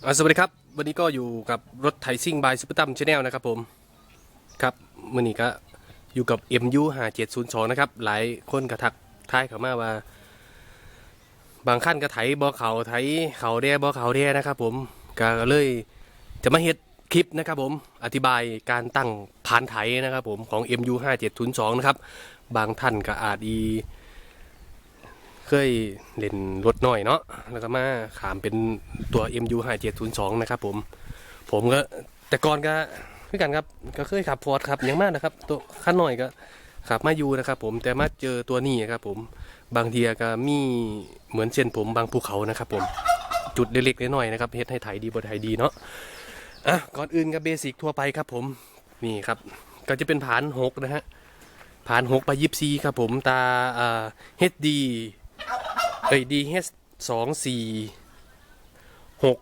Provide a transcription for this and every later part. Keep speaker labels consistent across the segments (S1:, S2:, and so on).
S1: สวัสดีครับ วันนี้ก็อยู่กับรถไถซิ่งบายซูเปอร์ตัมชาแนลนะครับผมครับมื่อนี้ก็อยู่กับ MU 5 7 0 2 นะครับ หลายคนกระทักทายเขามาว่า บางขั้นก็ไถบ่เขาไถเขาแด่บ่เขาแด่นะครับผมก็เลยจะมาเฮ็ดคลิปนะครับผมอธิบายการตั้งผ่านไถนะครับผมของ MU 5 7 0 2 นะครับ บางท่านก็อาจอี เคยเล่นรถน้อยเนาะแล้วก็มาขามเป็นตัว MU 5702 นะครับผม ผมก็แต่ก่อนก็คือกันครับ ก็เคยขับฟอร์ดครับอย่างมากนะครับ ตัวขั้นหน่อยก็ขับมาอยู่นะครับผมแต่มาเจอตัวนี้ครับผมบางทีก็มีเหมือนเส้นผมบางภูเขานะครับผมจุดเล็กๆน้อยๆนะครับเฮ็ดให้ไถดีบนไถดีเนาะอะก่อนอื่นก็เบสิกทั่วไปครับผมนี่ครับก็จะเป็นผานหกนะฮะผานหกไปยิบซีครับผมตาอ่า HD เอ้ย DH สองสี่หก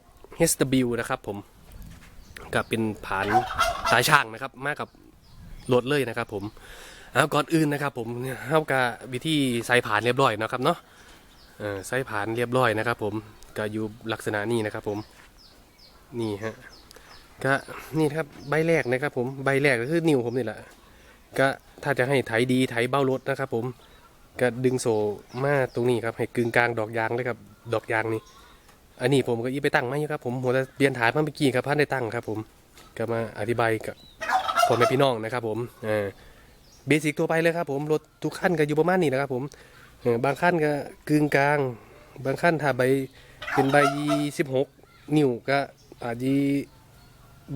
S1: HW นะครับผมก็เป็นผานสายช่างนะครับ มากับรถเลยนะครับผมเอาก่อนอื่นนะครับ ผมเท่ากับวิธีใส่ผ่านเรียบร้อยนะครับเนาะเออใส่ผ่านเรียบร้อยนะครับผมก็อยู่ลักษณะนี้นะครับผมนี่ฮะก็นี่ครับใบแรกนะครับผมใบแรกก็คือนิ้วผมนี่แหละก็ถ้าจะให้ไถดีไถเบ้ารถนะครับผม ก็ดึงโซ่มาตรงนี้ครับให้กึ่งกลางดอกยางเลยครับดอกยางนี่อันนี้ผมก็อีไปตั้งไม่ครับผมหัวจะเปลี่ยนฐานมาเมื่อกี้ครับพันได้ตั้งครับ ผมก็มาอธิบายกับพ่อแม่พี่น้องนะครับ ผมเออเบสิกตัวไปเลยครับ ผมรถทุกขั้นก็อยู่ประมาณนี้นะครับ ผมบางขั้นก็กึ่งกลาง บางขั้นถ้าใบเป็นใบสิบหกนิ้วก็อาจจะ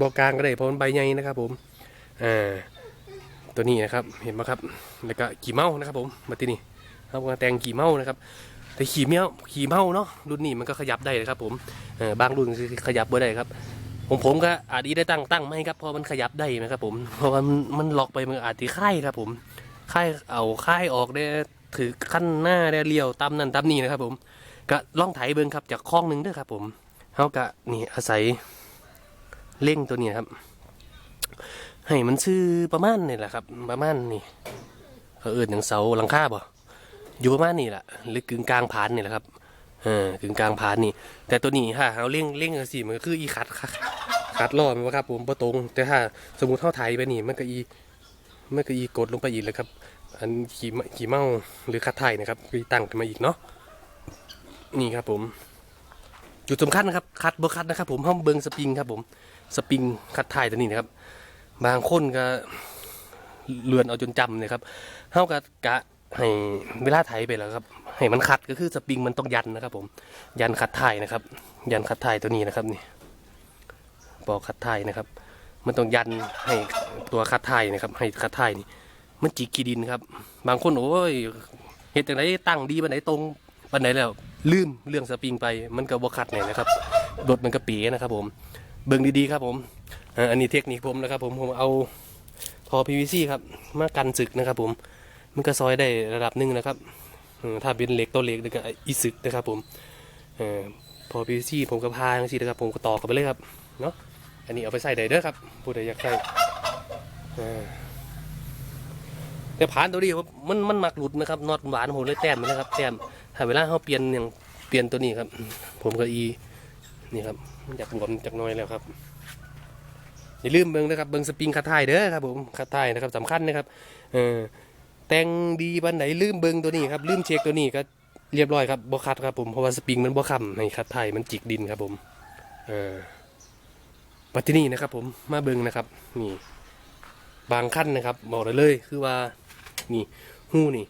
S1: บอกกลางก็ได้เพราะมันใบใหญ่นะครับ ผมอ่าตัวนี้นะครับเห็นไหมครับแล้วก็ขี่เมานะครับ ผมมาที่นี่ ครับแตงขี่เมานะครับแต่ขี่เมาขี่เมาเนาะรุ่นนี้มันก็ขยับได้นะครับ ผมเออบางรุ่นขยับบ่ได้ครับ ผมผมก็อาจจะได้ตั้งตั้งไม่ครับเพราะมันขยับได้นะครับผมเพราะมันมันล็อกไปมันอาจจะค่ายครับ ผมค่ายเอาค่ายออกได้ถือขั้นหน้าได้เลี้ยวตามนั่นตามนี่นะครับ ผมก็ล่องไถเบิ้งครับจากคลองหนึ่งด้วยครับ ผมเขากะนี่อาศัยเร่งตัวนี้ครับ ให้มันซื้อประมาณนี่แหละครับ ประมาณนี่เขาเอื่นอย่างเสาหลังคาบ่ อยู่ประมาณนี่แหละหรือกึ่งกลางผานนี่แหละครับเออกึ่งกลางผานนี่ แต่ตัวนี้ถ้าเขาเร่งเร่งสิมันก็คืออีขัดขัดขัดล้อมันว่าครับผมประตรงแต่ถ้าสมมติเท่าไทยไปนี่มันก็อีมันก็อีกดลงไปอีกเลยครับ อันขี่มขี่เมาหรือคัดไทยนะครับก็อีตั้งขึ้นมาอีกเนาะนี่ครับผมจุดสำคัญนะครับคัดบ่คัดนะครับ ผมห้องเบิงสปริงครับ ผมสปริงคัดไทยตัวนี้นะครับ บางคนก็เลือนเอาจนจำเลยครับเท่ากับกะ ให้เวลาไถไปแล้วครับให้มันขัดก็คือสปริงมันต้องยันนะครับ ผมยันขัดไทยนะครับ ยันขัดไทยตัวนี้นะครับนี่ปอกขัดไทยนะครับ มันต้องยันให้ตัวขัดไทยนะครับ ให้ขัดไทยนี่มันจิกกีดินครับ บางคนโอ้ยเหตุจากไหนตั้งดีบันไหนตรงบันไหนแล้วลืมเรื่องสปริงไปมันก็บวขัดเนี่ยนะครับรถมันก็เป๋นะครับผมเบิ่งดีๆครับผมอันนี้เทคนิคผมนะครับ ผมผมเอาทอ PVC ครับมากันศึกนะครับ ผม มันก็ซอยได้ระดับหนึ่งนะครับถ้าเป็นเหล็กตัวเหล็กก็อีศึกนะครับผมเออพอ PVC ผมก็พาอย่างนี้นะครับผมก็ต่อกันไปเลยครับเนาะอันนี้เอาไปใส่ได้เด้อครับผู้ใดอยากใส่แต่ผ่านตัวนี้มันมันหมักหลุดนะครับนอตหวานผมเลยแต้มนะครับแต้มถ้าเวลาเขาเปลี่ยนอย่างเปลี่ยนตัวนี้ครับ ผมก็อีนี่ครับมันจากหลวมจากน้อยแล้วครับอย่าลืมเบิ้งนะครับเบิ้งสปริงคัดไทายเด้อครับผมคัดไทายนะครับสำคัญนะครับเออ แต่งดีบันไหนลืมเบิ้งตัวนี้ครับลืมเช็คตัวนี้ก็เรียบร้อยครับบ่คัดครับผมเพราะว่าสปริงมันบ่ค้ำในคัดไทยมันจิกดินครับผมเออปัจจุบันนี้นะครับผมมาเบิ้งนะครับนี่บางขั้นนะครับบอกได้เลยคือว่านี่หู้นี่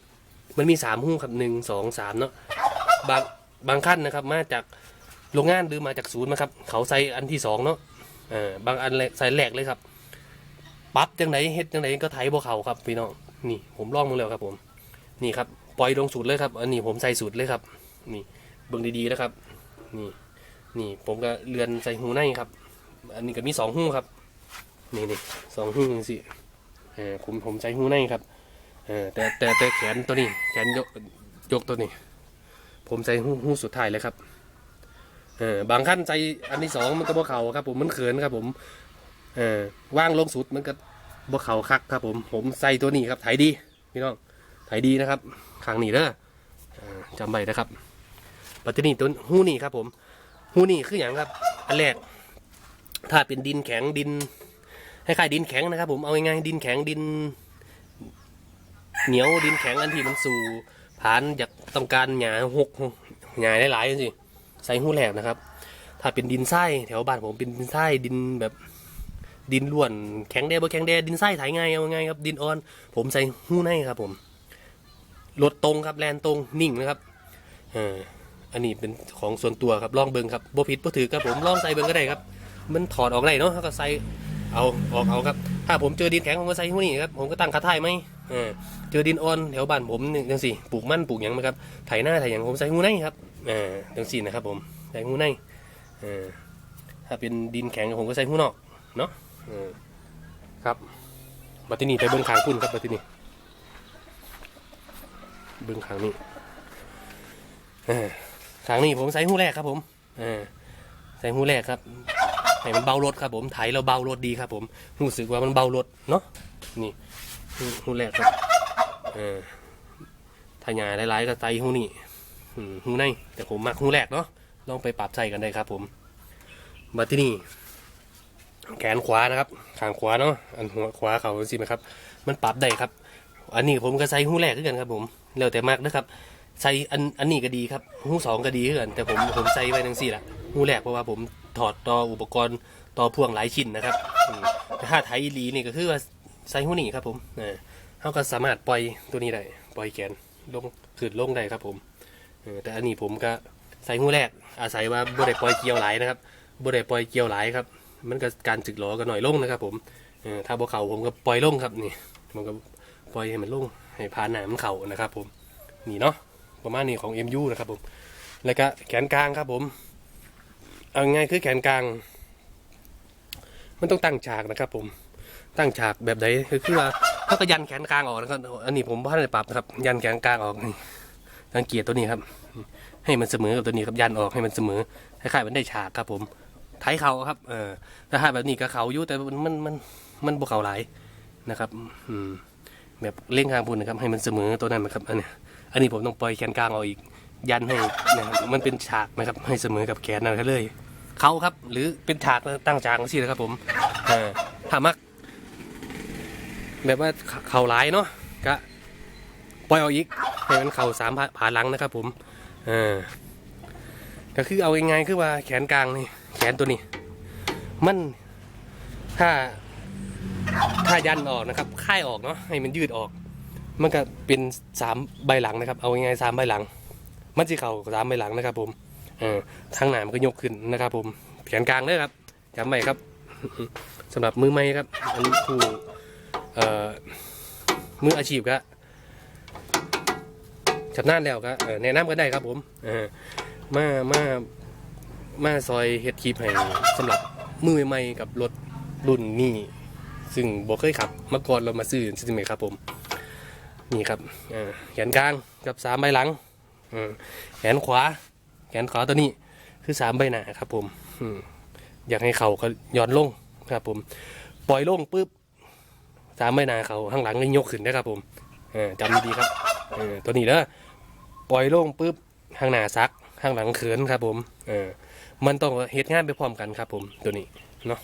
S1: มันมีสามหู้ครับหนึ่งสองสามเนาะบางบางขั้นนะครับ มาจากโรงงานหรือมาจากศูนย์นะครับ เขาใส่อันที่สองเนาะเออบางอันใส่แหลกเลยครับปั๊บจังไหนเฮ็ดจังไหนก็ไถบ่เขาครับพี่น้อง นี่ผมลองมาแล้วครับ ผม นี่ครับปล่อยลงสูตรเลยครับ อันนี้ผมใส่สูตรเลยครับ นี่เบิ่งดีๆนะครับ นี่ นี่ผมก็เลือนใส่หูในครับ อันนี้ก็มีสองหูครับ นี่นี่สองหูสิเออผมผมใส่หูในครับเออแต่แต่แต่แขนตัวนี้ แขนยกยกตัวนี้ ผมใส่หูหูสุดท้ายเลยครับเออบางขั้นใจอันที่สองมันก็บ่เข่าครับ ผมมันเขินครับ ผม เออว่างลงสุดมันก็ บ่เขาคักครับผมผมใส่ตัวนี้ครับไถดีพี่น้องไถดีนะครับขางนี้เด้อจำไว้นะครับปัจจุบันตัวหูนี่ครับผมหูนี่คืออย่างครับ อันแรกถ้าเป็นดินแข็งดินคล้ายๆดินแข็งนะครับ ผมเอาง่ายๆดินแข็งดิน เหนียวดินแข็งอันที่มันสู่ผานอยากต้องการหยาหกหยาหลายๆสิใส่หูแหลกนะครับ ถ้าเป็นดินทรายแถวบ้านผมเป็นดินทรายดินแบบ ดินล้วนแข็งแดบ่แข็งแดดินทรายไถง่ายเอาง่ายครับดินอ่อน ผมใส่หู้ในครับ ผมรถตรงครับแลนตรงนิ่งนะครับเอออันนี้เป็นของส่วนตัวครับลองเบิ่งครับบ่ผิดบ่ถือครับผมลองใส่เบิ่งก็ได้ครับ มันถอดออกได้เนาะก็ใส่เอาออกเอาครับ ถ้าผมเจอดินแข็งผมก็ใส่หู้นี่ครับผมก็ตั้งคาท่ายไหมเออเจอดินอ่อนแถวบ้านผมนี่จังสิปลูกมั่นปลูกหยังไหมครับไถหน้าไถหยังผมใส่หู้ในครับเออจังสินะครับ ผมใส่หู้ในเออถ้าเป็นดินแข็งผมก็ใส่หู้นอกเนาะ ครับบัดที่นี่ไปเบิ้งขางพุ่นครับบัดที่นี่เบิ้งขางนี้ขางนี้ผมใส่หูแรกครับผมอใส่หูแรกครับให้มันเบารถครับผมไถเราเบารถดีครับผมรู้สึกว่ามันเบารถเนาะนี่หูแรกครับถ้าหยาหลายๆก็ไตหูนี่หูในแต่ผมมักหูแรกเนาะลองไปปรับใส่กันได้ครับผมมาที่นี่ แขนขวานะครับขางขวาเนาะอันหัวขวาเขาสิไหมครับ มันปรับได้ครับ อันนี้ผมก็ใส่หูแรกด้วยกันครับผมแล้วแต่มากนะครับใส่อันอันนี้ก็ดีครับหูสองก็ดีเหมือนกันแต่ผมผมใส่ไว้ทั้งสี่ละหูแรกเพราะว่าผมถอดต่ออุปกรณ์ต่อพ่วงหลายชิ้นนะครับถ้าไทยอีหลีนี่ก็คือว่าใส่หูนี่ครับผมเออเขาก็สามารถปล่อยตัวนี้ได้ปล่อยแขนลงขึ้นลงได้ครับผมเออแต่อันนี้ผมก็ใส่หูแรกอาศัยว่าบ่ได้ปล่อยเกลียวหลายนะครับบ่ได้ปล่อยเกลียวหลายครับ มันก็การจึกหลอก็หน่อยลงนะครับผมเออถ้าบ่เข่าผมก็ปล่อยลงครับนี่มันก็ปล่อยให้มันลงให้พานหนามนเข่านะครับผมนี่เนาะประมาณนี้ของ MU นะครับผมแล้วก็แขนกลางครับผมเอาง่ายคือแขนกลาง มันต้องตั้งฉากนะครับผมตั้งฉากแบบไหนคือว่าถ้าก็ยันแขนกลางออกนะครับ อันนี้ผมพ่ได้ปรับนะครับ ยันแขนกลางออกนี่สังเกตตัวนี้ครับ ให้มันเสมอกับตัวนี้ครับยันออกให้มันเสมอคล้ายๆมันได้ฉากครับผม ไทยเขาครับ เออถ้าหาแบบนี้ก็เขาอยู่แต่มันมันมันมันบวกเขาหลายนะครับ อืม แบบเล่งข้างบนนะครับ ให้มันเสมอตัวนั้นนะครับ อันนี้อันนี้ผมต้องปล่อยแขนกลางออกอีก ยันให้นะครับมันเป็นฉากนะครับ ให้เสมอกับแขนนั่นก็เลยเขาครับ หรือเป็นฉากตั้งฉากสินะครับ ผม เออถ้ามัก แบบว่าเข่าหลายเนาะก็ปล่อยออกอีกให้มันเข่าสามผาหลังนะครับ ผม เออก็คือเอาง่ายๆคือว่าแขนกลางนี่ แขนตัวนี้ มันถ้าถ้ายันออกนะครับค่ายออกเนาะให้มันยืดออก มันก็เป็นสามใบหลังนะครับ เอาง่ายๆสามใบหลัง มันจะเข่าสามใบหลังนะครับ ผมเออทางหนามันก็ยกขึ้นนะครับ ผมแขนกลางเลยครับจำไว้ครับสำหรับมือใหม่ครับ อันนี้ผู้เอ่อมืออาชีพก็ชำนาญแล้วก็แนะนำกันได้ครับ ผมเออมามา มาซอยเฮ็ดคลิปให้สำหรับมือใหม่กับรถรุ่นนี้ ซึ่งบอกเคยขับมาก่อนเรามาซื้อใช่ไหมครับผมนี่ครับแขนกลางกับสามใบหลังแขนขวา แขนขวาตัวนี้คือสามใบหน้าครับผมอยากให้เขาก็ย้อนลงครับผม ปล่อยลงปุ๊บสามใบหน้าเขาข้างหลังก็ยกขึ้นนะครับผมจำดีๆครับตัวนี้เด้อปล่อยลงปุ๊บข้างหน้าซักข้างหลังเขินครับผมเออ มันต้องเฮ็ดงานไปพร้อมกันครับ ผมตัวนี้เนาะ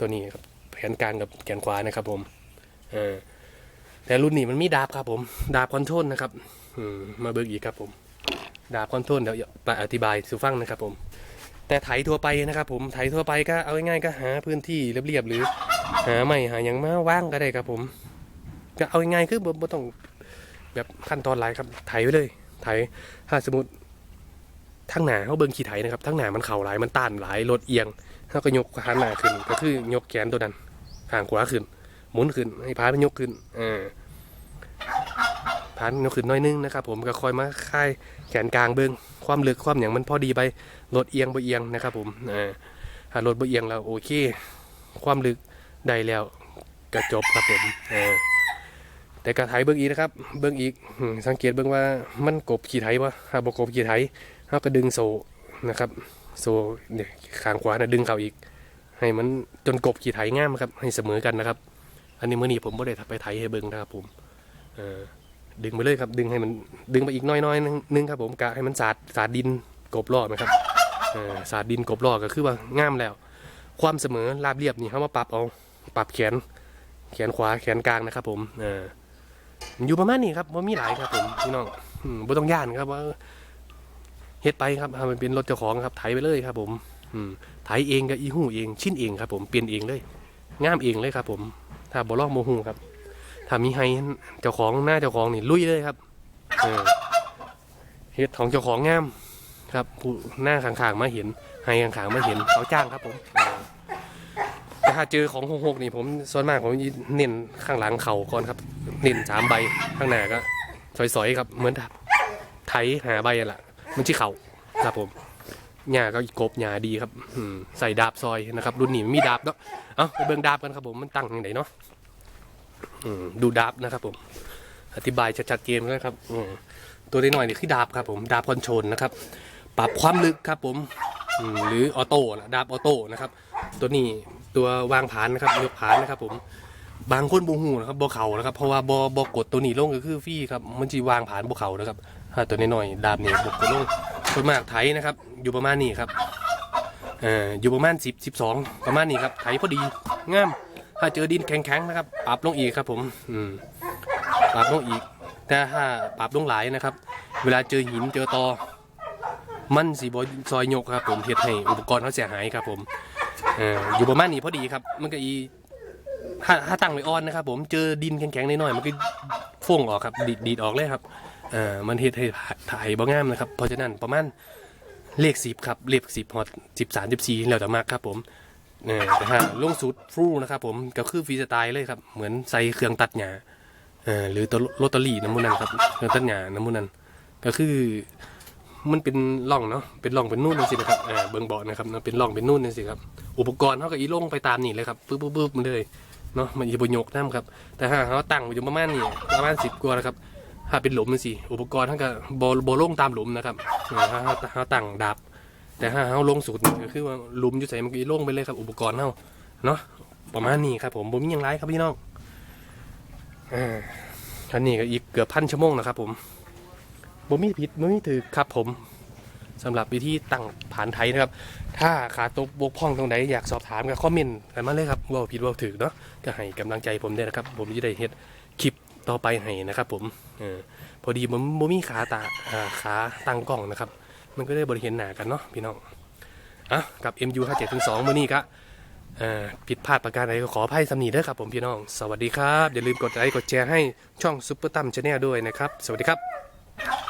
S1: ตัวนี้ครับแขนกลางกับแขนขวานะครับ ผมเออแต่รุ่นนี้มันมีดาบครับ ผมดาบคอนโทรลนะครับ อืมมาเบิกอีกครับ ผม ดาบคอนโทรลเดี๋ยวไปอธิบายสู่ฟังนะครับ ผม แต่ไถทั่วไปนะครับ ผมไถทั่วไปก็เอาง่ายๆก็หาพื้นที่เรียบๆหรือ หาไม่หาอย่างมาว่างก็ได้ครับ ผม ก็เอาง่ายๆคือบ่บ่ต้องแบบขั้นตอนหลายครับไถไปเลยไถถ้าสมมติ ทั้งหนาเขาเบิ่งขี่ไถนะครับทั้งหนามันเข่าหลายมันต้านหลายรถเอียงเขาก็ยกขาหน้าขึ้นก็คือยกแขนตัวนั้นข้างขวาขึ้น หมุนขึ้นให้พานมันยกขึ้นอ่าพานยกขึ้นน้อยนึงนะครับ ผมก็คอยมาค่ายแขนกลางเบิ้งความลึกความอย่างมันพอดีไปรถเอียงบ่เอียงนะครับ ผมอ่าถ้ารถบ่เอียงแล้วโอเค ความลึกได้แล้วก็จบครับผมเออแต่กระไถเบิ้งอีกนะครับ เบิ้งอีกสังเกตเบิ้งว่ามันกบขี่ไถวะถ้าบ่กบขี่ไถ เราก็ดึงโซ่นะครับ โซ่เนี่ยขางขวานะดึงเขาอีก ให้มันจนกบขี่ไถง่ามครับ ให้เสมอกันนะครับ อันนี้มื่อนี้ผมไม่ได้ไปไถให้เบิ้งนะครับผมดึงไปเลยครับ ดึงให้มันดึงไปอีกน้อยๆนึงนึงครับ ผมกะให้มันสาดสาดดินกบรอบนะครับสาดดินกบลอกก็คือว่าง่ามแล้ว ความเสมอราบเรียบนี่เขามาปรับเอาปรับแขน แขนขวาแขนกลางนะครับ ผมเอออยู่ประมาณนี้ครับว่ามีหลายครับผมพี่น้องอืมบ่ต้องย่านครับว่า เฮ็ดไปครับให้มันเป็นรถเจ้าของครับไถไปเลยครับผมอืมไถเองกับอีหูเอง ชิ้นเองครับ ผมเปลี่ยนเองเลยงามเองเลยครับ ผม ถ้าบ่ลอกโมหูครับ ถ้ามีให้เจ้าของหน้าเจ้าของนี่ลุยเลยครับเฮ็ดของเจ้าของงาม ครับผู้หน้าขางๆมาเห็นให้ขางๆมาเห็นเขาจ้างครับ ผมแต่ถ้าเจอของหกๆนี่ผมส่วนมากผมเน้นข้างหลังเข่าก่อนครับ เน้นสามใบข้างหน้าก็สอยๆครับ เหมือนไถหาใบนั่นแหละ มันชื่อเขาครับผมหญ้าก็กบหญ้าดีครับอืมใส่ดาบซอยนะครับ รุ่นนี้ไม่มีดาบเนาะเอาไปเบิ่งดาบกันครับผมมันตั้งยังไงเนาะอืมดูดาบนะครับผม อธิบายชัดๆเจนเลยครับอืมตัวนี้หน่อยนี่คือดาบครับผมดาบคอนโทรลนะครับปรับความลึกครับผมอืมหรือออโต้นะดาบออโต้นะครับ ตัวนี้ตัววางผานนะครับยกผานนะครับผม บางคนบูหูนะครับบ่เขานะครับ เพราะว่าบ่บ่กดตัวนี้ลงก็คือฟรีครับ มันจีวางผานบ่เขานะครับ ถ้าตัวนี้หน่อยดาบนี่บุกกดลงส่วนมากไถนะครับ อยู่ประมาณนี้ครับเอ่ออยู่ประมาณ 10 12 ประมาณนี้ครับไถพอดีงาม ถ้าเจอดินแข็งๆนะครับปรับลงอีกครับผมอืมปรับลงอีก แต่ถ้าปรับลงหลายนะครับ เวลาเจอหินเจอตอมันสีบซอยยกครับผมเฮ็ดให้อุปกรณ์เขาเสียหายครับผมเอ่ออยู่ประมาณนี้พอดีครับ มันก็อีถ้าถ้าตั้งไว้อ่อนนะครับผมเจอดินแข็งๆน้อยๆมันก็ฟ่งออกครับดีดออกเลยครับ อ่อมันเฮ็ดให้ถ่ายบ่งามนะครับ เพราะฉะนั้นประมาณเลขสิบครับเลขสิบฮอตสิบสามสิบสี่แล้วแต่มากครับผมเออแต่ถ้าลงสุดฟรูนะครับผมก็คือฟรีสไตล์เลยครับ เหมือนใส่เครื่องตัดหญ้าเอ่อหรือตัวลอตเตอรี่น้ำมูนันครับเครื่องตัดหญ้าน้ำมูนันก็คือมันเป็นร่องเนาะเป็นร่องเป็นนู่นนั่นสินะครับเออเบิ่งเบาะนะครับเนะเป็นร่องเป็นนู่นนั่นสิครับอุปกรณ์เขาก็อีลงไปตามนี่เลยครับปึ๊บปึ๊บปึ๊บมันเลยเนาะมันอีบยกน้ำครับแต่ถ้าเขาตั้งไว้อยู่ประมาณนี่ประมาณสิบกว่านะครับ ถ้าเป็นหลุมมันสิอุปกรณ์เขาก็โบโบลงตามหลุมนะครับถ้าเขาเขาตั้งดับ แต่ถ้าเขาลงสูตรนี่ก็คือว่าหลุมอยู่ใส่มันก็ลงไปเลยครับ อุปกรณ์เขาเนาะประมาณนี้ครับผมผมมียังไรครับพี่น้องอ่าอันนี้ก็อีกเกือบพันชั่วโมงนะครับ ผมบ่มีผิดบ่มีถือครับผมสำหรับวิธีตั้งผ่านไทยนะครับ ถ้าขาตกบกพร่องตรงไหนอยากสอบถามก็คอมเมนต์กันมาเลยครับว่าผิดว่าถือเนาะก็ให้กำลังใจผมด้วยนะครับ ผมจะได้เฮ็ด ต่อไปให้นะครับ ผมออพอดีผมบ่มีขาตาขาตั้งกล้องนะครับ มันก็ได้บริเห็นหน้ากันเนาะพี่น้องอะกับ MU 57ถึง2มื่อนี้ก็ผิดพลาดประการใดก็ขออภัยสำนีด้วยครับผมพี่น้อง สวัสดีครับ อย่าลืมกดไลค์กดแชร์ให้ช่องซุปเปอร์ตั้มชาแนลด้วยนะครับ สวัสดีครับ